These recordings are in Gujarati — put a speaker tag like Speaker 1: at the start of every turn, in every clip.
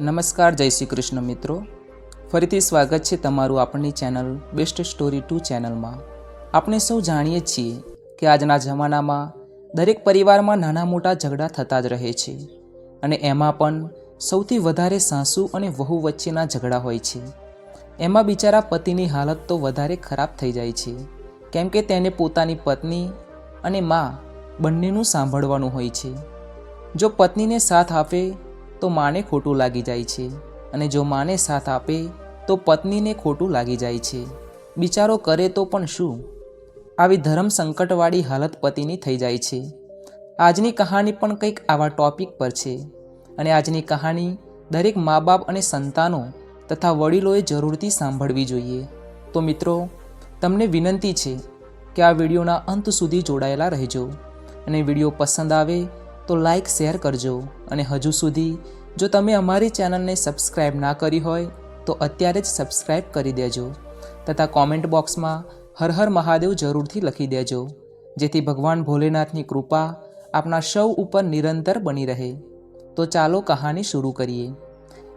Speaker 1: નમસ્કાર, જય શ્રી કૃષ્ણ મિત્રો. ફરીથી સ્વાગત છે તમારું આપણી ચેનલ બેસ્ટ સ્ટોરી ટુ ચેનલમાં. આપણે સૌ જાણીએ છીએ કે આજના જમાનામાં દરેક પરિવારમાં નાના મોટા ઝઘડા થતા જ રહે છે અને એમાં પણ સૌથી વધારે સાસુ અને વહુ વચ્ચેના ઝઘડા હોય છે. એમાં બિચારા પતિની હાલત તો વધારે ખરાબ થઈ જાય છે, કેમ કે તેને પોતાની પત્ની અને મા બંનેનું સાંભળવાનું હોય છે. જો પત્નીને સાથ આપે તો માને ખોટું લાગી જાય છે અને જો માને સાથ આપે તો પત્નીને ખોટું લાગી જાય છે. બિચારો કરે તો પણ શું? આવી ધર્મ સંકટવાળી હાલત પતિની થઈ જાય છે. આજની કહાની પણ કંઈક આવા ટોપિક પર છે અને આજની કહાની દરેક મા બાપ અને સંતાનો તથા વડીલોએ જરૂરથી સાંભળવી જોઈએ. તો મિત્રો, તમને વિનંતી છે કે આ વિડીયોના અંત સુધી જોડાયેલા રહેજો અને વીડિયો પસંદ આવે તો લાઈક, શેર કરજો. અને હજુ સુધી જો તમે અમારી ચેનલને સબસ્ક્રાઈબ ના કરી હોય, તો અત્યારે જ સબસ્ક્રાઈબ કરી દેજો. તથા કોમેન્ટ બોક્સમાં હર હર મહાદેવ જરૂરથી લખી દેજો, જેથી ભગવાન ભોલેનાથની કૃપા આપણા સૌ ઉપર નિરંતર બની રહે. તો ચાલો કહાની શરૂ કરીએ.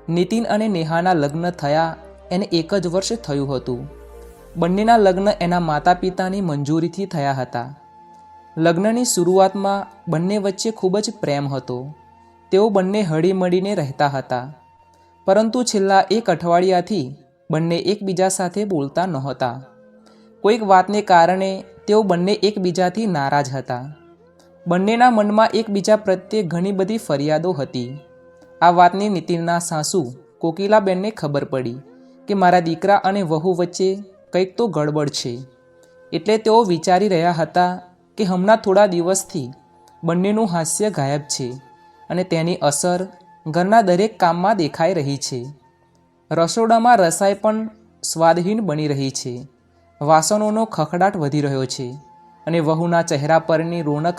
Speaker 1: નીતિન અને નેહાના લગ્ન થયા એને એક જ વર્ષ થયું હતું. બંનેના લગ્ન એના માતા પિતાની મંજૂરીથી થયા હતા. લગ્નની શરૂઆતમાં બંને વચ્ચે ખૂબ જ પ્રેમ હતો. તેઓ બંને હળીમળીને રહેતા હતા. પરંતુ છેલ્લા એક અઠવાડિયાથી બંને એકબીજા સાથે બોલતા નહોતા. કોઈક વાતને કારણે તેઓ બંને એકબીજાથી નારાજ હતા. બંનેના મનમાં એકબીજા પ્રત્યે ઘણી બધી ફરિયાદો હતી. આ વાતની નીતિનના સાસુ કોકિલાબેનને ખબર પડી કે મારા દીકરા અને વહુ વચ્ચે કંઈક તો ગડબડ છે. એટલે તેઓ વિચારી રહ્યા હતા કે હમણાં થોડા દિવસથી બંનેનું હાસ્ય ગાયબ છે. અને તેની અસર ઘરના દરેક કામમાં દેખાઈ રહી છે. રસોડામાં રસાઈ પણ સ્વાદહીન બની રહી છે. વાસણોનો ખખડાટ વધી રહ્યો છે અને વહુના ચહેરા પરની રોનક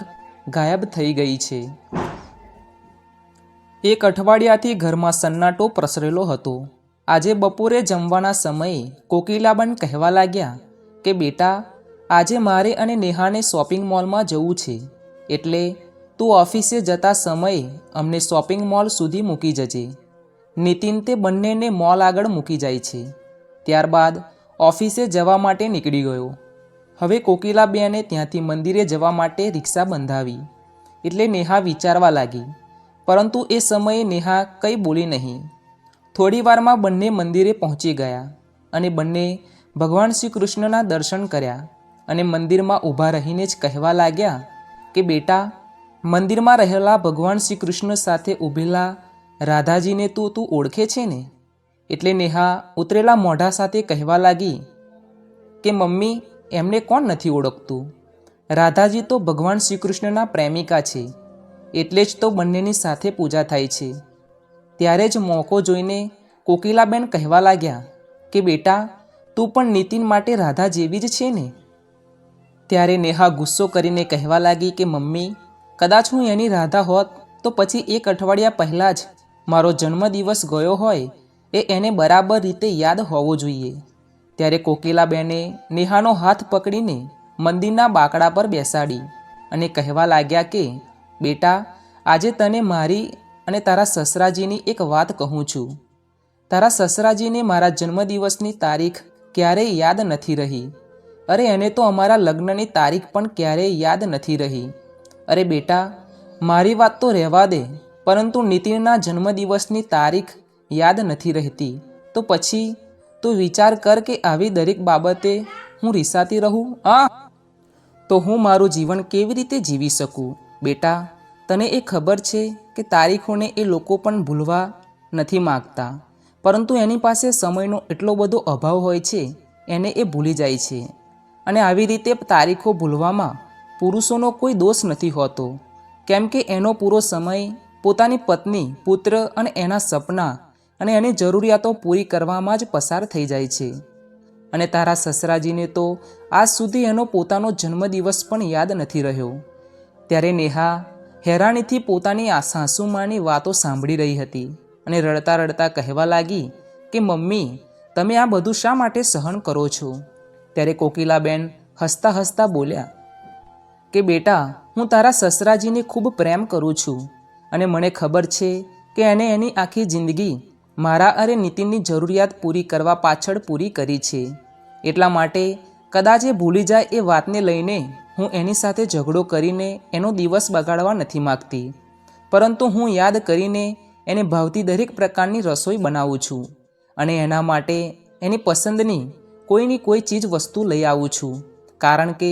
Speaker 1: ગાયબ થઈ ગઈ છે. એક અઠવાડિયાથી ઘરમાં સન્નાટો પ્રસરેલો હતો. આજે બપોરે જમવાના સમયે કોકિલાબન કહેવા લાગ્યા કે, બેટા, આજે મારે અને નેહાને શોપિંગ મોલમાં જવું છે. એટલે તું ઓફિસે જતા સમયે અમને શોપિંગ મોલ સુધી મૂકી જજે. નીતિન તે બંનેને મોલ આગળ મૂકી જાય છે. ત્યારબાદ ઓફિસે જવા માટે નીકળી ગયો. હવે કોકિલાબેને ત્યાંથી મંદિરે જવા માટે રિક્ષા બંધાવી. એટલે નેહા વિચારવા લાગી. પરંતુ એ સમયે નેહા કંઈ બોલી નહીં. થોડીવારમાં બંને મંદિરે પહોંચી ગયા અને બંને ભગવાન શ્રી કૃષ્ણના દર્શન કર્યા અને મંદિરમાં ઊભા રહીને જ કહેવા લાગ્યા કે, બેટા મંદિરમાં રહેલા ભગવાન શ્રી કૃષ્ણ સાથે ઊભેલા રાધાજીને તો તું ઓળખે છે ને? એટલે નેહા ઉતરેલા મોઢા સાથે કહેવા લાગી કે, મમ્મી, એમને કોણ નથી ઓળખતું? રાધાજી તો ભગવાન શ્રી કૃષ્ણના પ્રેમિકા છે. એટલે જ તો બંનેની સાથે પૂજા થાય છે. ત્યારે જ મોકો જોઈને કોકિલાબેન કહેવા લાગ્યા કે, બેટા, તું પણ નીતિન માટે રાધા જેવી જ છે ને? ત્યારે નેહા ગુસ્સો કરીને કહેવા લાગી કે, મમ્મી કદાચ હું એની રાધા હોત, તો પછી એક અઠવાડિયા પહેલાં જ મારો જન્મદિવસ ગયો હોય એ એને બરાબર રીતે યાદ હોવો જોઈએ. ત્યારે કોકિલાબેને નેહાનો હાથ પકડીને મંદિરના બાકડા પર બેસાડી અને કહેવા લાગ્યા કે, બેટા, આજે તને મારી અને તારા સસરાજીની એક વાત કહું છું. તારા સસરાજીને મારા જન્મદિવસની તારીખ ક્યારેય યાદ નથી રહી. અરે, એને તો અમારા લગ્નની તારીખ પણ ક્યારેય યાદ નથી રહી. અરે બેટા, મારી વાત તો રહેવા દે, પરંતુ નીતિનના જન્મદિવસની તારીખ યાદ નથી રહેતી. તો પછી તું વિચાર કર કે આવી દરેક બાબતે હું રીસાતી રહું? આ તો હું મારું જીવન કેવી રીતે જીવી શકું? બેટા, તને એ ખબર છે કે તારીખોને એ લોકો પણ ભૂલવા નથી માગતા. પરંતુ એની પાસે સમયનો એટલો બધો અભાવ હોય છે, એને એ ભૂલી જાય છે. અને આવી રીતે તારીખો ભૂલવામાં પુરુષોનો કોઈ દોષ નથી હોતો. કેમ કે એનો પૂરો સમય પોતાની પત્ની, પુત્ર અને એના સપના અને એની જરૂરિયાતો પૂરી કરવામાં જ પસાર થઈ જાય છે. અને તારા સસરાજીને તો આજ સુધી એનો પોતાનો જન્મદિવસ પણ યાદ નથી રહ્યો. ત્યારે નેહા હેરાનીથી પોતાની આ સાસુમાની વાતો સાંભળી રહી હતી અને રડતા રડતા કહેવા લાગી કે, મમ્મી, તમે આ બધું શા માટે સહન કરો છો? ત્યારે કોકિલાબેન હસતા હસતા બોલ્યા કે બેટા, હું તારા સસરાજીને ખૂબ પ્રેમ કરું છું અને મને ખબર છે કે એને એની આખી જિંદગી મારા અરે નીતિનની જરૂરિયાત પૂરી કરવા પાછળ પૂરી કરી છે. એટલા માટે કદાચ એ ભૂલી જાય એ વાતને લઈને હું એની સાથે ઝઘડો કરીને એનો દિવસ બગાડવા નથી માગતી. પરંતુ હું યાદ કરીને એને ભાવતી દરેક પ્રકારની રસોઈ બનાવું છું અને એના માટે એની પસંદની કોઈની કોઈ ચીજ વસ્તુ લઈ આવું છું. કારણ કે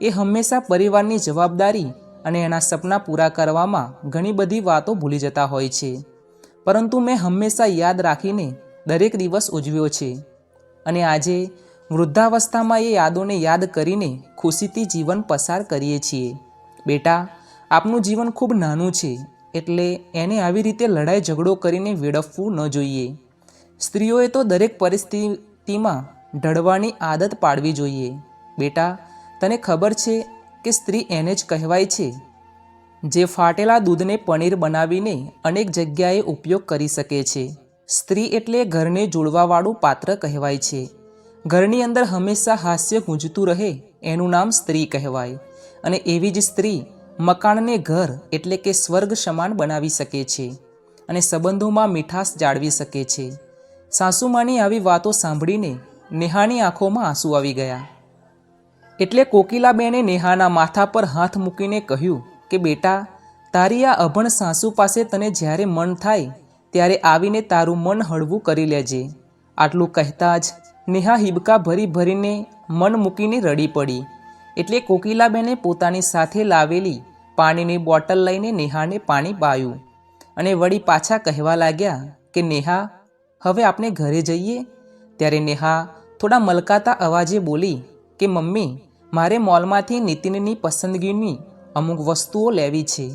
Speaker 1: એ હંમેશા પરિવારની જવાબદારી અને એના સપના પૂરા કરવામાં ઘણી બધી વાતો ભૂલી જતા હોય છે. પરંતુ મેં હંમેશા યાદ રાખીને દરેક દિવસ ઉજવ્યો છે. અને આજે વૃદ્ધાવસ્થામાં એ યાદોને યાદ કરીને ખુશીથી જીવન પસાર કરીએ છીએ. બેટા, આપનું જીવન ખૂબ નાનું છે, એટલે એને આવી રીતે લડાઈ ઝઘડો કરીને વેડફવું ન જોઈએ. સ્ત્રીઓએ તો દરેક પરિસ્થિતિમાં ઢળવાની આદત પાડવી જોઈએ. બેટા તને ખબર છે કે સ્ત્રી એને જ કહેવાય છે? જે ફાટેલા દૂધને પનીર બનાવીને અનેક જગ્યાએ ઉપયોગ કરી શકે છે. સ્ત્રી એટલે ઘરને જોડવાવાળું પાત્ર કહેવાય છે. ઘરની અંદર હંમેશા હાસ્ય ગુંજતું રહે એનું નામ સ્ત્રી કહેવાય. અને એવી જ સ્ત્રી મકાનને ઘર એટલે કે સ્વર્ગ સમાન બનાવી શકે છે અને સંબંધોમાં મીઠાશ જાળવી શકે છે. સાસુમાની આવી વાતો સાંભળીને નેહાની આંખોમાં આંસુ આવી ગયા. એટલે કોકિલાબેને નેહાના માથા પર હાથ મૂકીને કહ્યું કે, બેટા, તારી આ અભણ સાસુ પાસે તને જ્યારે મન થાય, ત્યારે આવીને તારું મન હળવું કરી લેજે. આટલું કહેતા જ નેહા હિબકા ભરી ભરીને મન મૂકીને રડી પડી. એટલે કોકિલાબેને પોતાની સાથે લાવેલી પાણીની બોટલ લઈને નેહાને પાણી પાયું અને વળી પાછા કહેવા લાગ્યા કે, નેહા, હવે આપણે ઘરે જઈએ? ત્યારે નેહા થોડા મલકાતા અવાજે બોલી કે, મમ્મી મારે મોલમાંથી નીતિનની પસંદગીની અમુક વસ્તુઓ લેવી છે.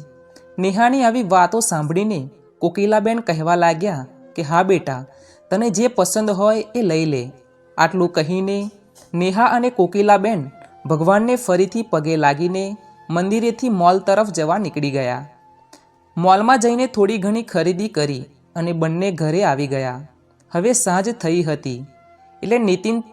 Speaker 1: નેહાની આવી વાતો સાંભળીને કોકિલાબેન કહેવા લાગ્યા કે, હા બેટા, તને જે પસંદ હોય એ લઈ લે. આટલું કહીને નેહા અને કોકિલાબેન ભગવાનને ફરીથી પગે લાગીને મંદિરેથી મોલ તરફ જવા નીકળી ગયા. મોલમાં જઈને થોડી ઘણી ખરીદી કરી અને બંને ઘરે આવી ગયા. હવે સાંજ થઈ હતી. એટલે નીતિન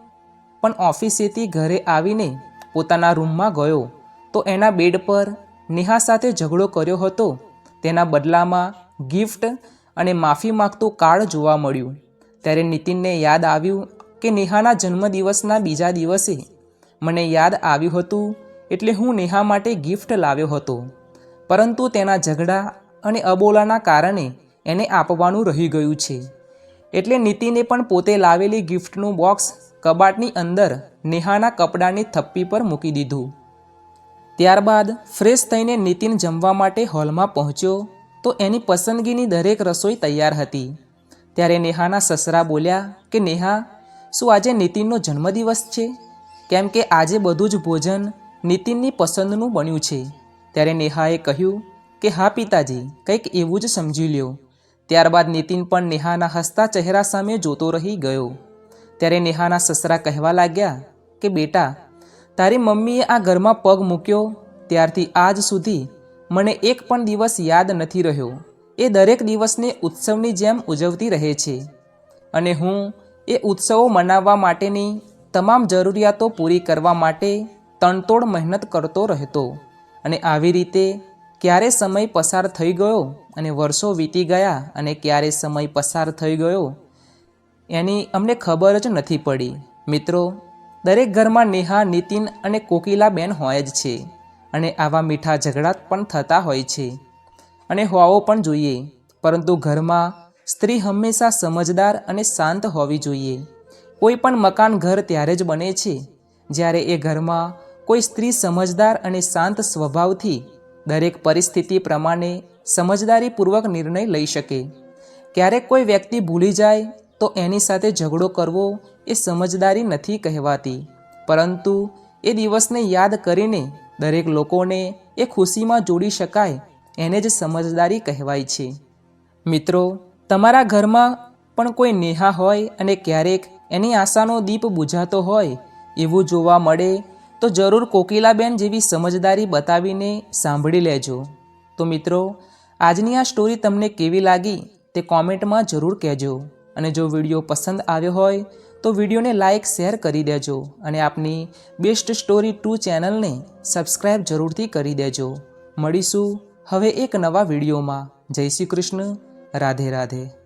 Speaker 1: પણ ઓફિસેથી ઘરે આવીને પોતાના રૂમમાં ગયો તો એના બેડ પર નેહા સાથે ઝઘડો કર્યો હતો. તેના બદલામાં ગિફ્ટ અને માફી માગતું કાર્ડ જોવા મળ્યું. ત્યારે નીતિનને યાદ આવ્યું કે નેહાના જન્મદિવસના બીજા દિવસે. મને યાદ આવ્યું હતું એટલે હું નેહા માટે ગિફ્ટ લાવ્યો હતો. પરંતુ તેના ઝઘડા અને અબોલાના કારણે એને આપવાનું રહી ગયું છે. એટલે નીતિને પણ પોતે લાવેલી ગિફ્ટનું બોક્સ કબાટની અંદર નેહાના કપડાની થપ્પી પર મૂકી દીધું. ત્યારબાદ ફ્રેશ થઈને નીતિન જમવા માટે હોલમાં પહોંચ્યો તો એની પસંદગીની દરેક રસોઈ તૈયાર હતી. ત્યારે નેહાના સસરા બોલ્યા કે, નેહા, શું આજે નીતિનનો જન્મદિવસ છે? કેમ કે આજે બધું જ ભોજન નીતિનની પસંદનું બન્યું છે. ત્યારે નેહાએ કહ્યું કે, હા પિતાજી, કંઈક એવું જ સમજી લ્યો. ત્યારબાદ નીતિન પણ નેહાના હસતા ચહેરા સામે જોતો રહી ગયો. ત્યારે નેહાના સસરા કહેવા લાગ્યા કે, બેટા, તારી મમ્મીએ આ ઘરમાં પગ મૂક્યો. ત્યારથી આજ સુધી મને એક પણ દિવસ યાદ નથી રહ્યો. એ દરેક દિવસને ઉત્સવની જેમ ઉજવતી રહે છે. અને હું એ ઉત્સવો મનાવવા માટેની તમામ જરૂરિયાતો પૂરી કરવા માટે તણતોડ મહેનત કરતો રહેતો. અને આવી રીતે ક્યારે સમય પસાર થઈ ગયો અને વર્ષો વીતી ગયા અને ક્યારે સમય પસાર થઈ ગયો એની અમને ખબર જ નથી પડી. મિત્રો, દરેક ઘરમાં નેહા, નીતિન અને કોકિલાબેન હોય જ છે અને આવા મીઠા ઝઘડા પણ થતા હોય છે અને હોવો પણ જોઈએ. પરંતુ ઘરમાં સ્ત્રી હંમેશા સમજદાર અને શાંત હોવી જોઈએ. કોઈ પણ મકાન ઘર ત્યારે જ બને છે જ્યારે એ ઘરમાં કોઈ સ્ત્રી સમજદાર અને શાંત સ્વભાવથી દરેક પરિસ્થિતિ પ્રમાણે સમજદારીપૂર્વક નિર્ણય લઈ શકે. ક્યારેક કોઈ વ્યક્તિ ભૂલી જાય તો એની સાથે ઝઘડો કરવો એ સમજદારી નથી કહેવાતી. પરંતુ એ દિવસને યાદ કરીને દરેક લોકોને એ ખુશીમાં જોડી શકાય એને જ સમજદારી કહેવાય છે. મિત્રો, તમારા ઘરમાં પણ કોઈ નેહા હોય અને ક્યારેક એની આશાનો દીપ બુઝાતો હોય એવું જોવા મળે તો જરૂર કોકિલાબેન જેવી સમજદારી બતાવીને સાંભળી લેજો. તો મિત્રો, આજની આ સ્ટોરી તમને કેવી લાગી તે કોમેન્ટમાં જરૂર કહેજો. અને જો વીડિયો પસંદ આવ્યો હોય, તો વિડીયોને લાઇક શેર કરી દેજો અને આપની બેસ્ટ સ્ટોરી ટુ ચેનલને સબસ્ક્રાઈબ જરૂરથી કરી દેજો. મળીશું હવે એક નવા વિડીયોમાં. જય શ્રી કૃષ્ણ. રાધે રાધે.